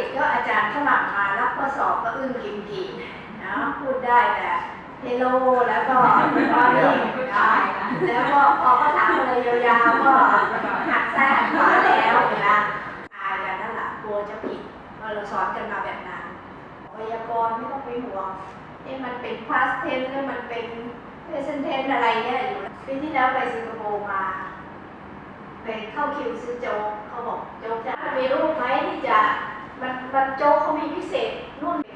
ษก็อาจารย์ฝรั่งมารับข้อสอบก็อึ้งกิมกีนนะพูดได้แต่เฮโลแล้วก็ว่าเองได้แล้วก็พอก็ถามอะไรยาวๆก็หักแท้ขวาแล้วนะอายกันนั่นแหละกลัวจะผิดเราสอนกันมาแบบนั้นวยากรไม่ต้องไปห่วงเอ้มันเป็น past tense แล้วมันเป็น present tense อะไรเนี่ยอยู่ปีที่แล้วไปสิงคโปร์มาไปเข้าคิวซื้อโจ๊กเขาบอกโจ๊กจะมีรูปไหมที่จะ แบบโจเขามีพิเศษนู่น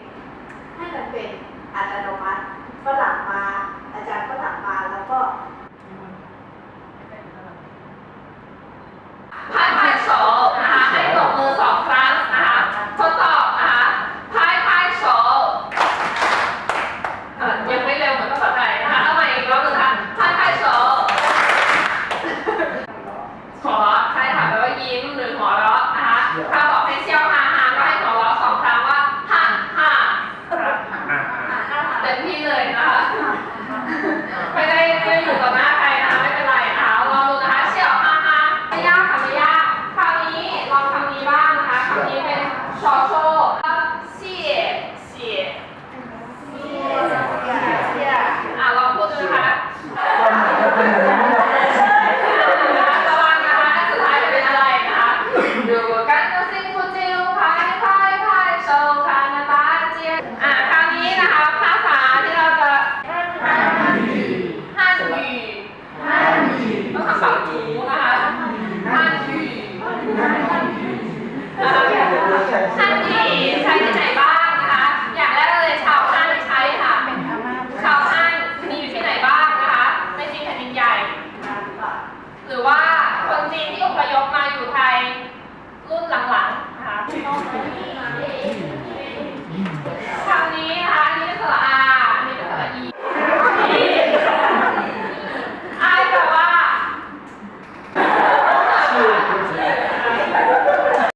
少抽啊谢谢。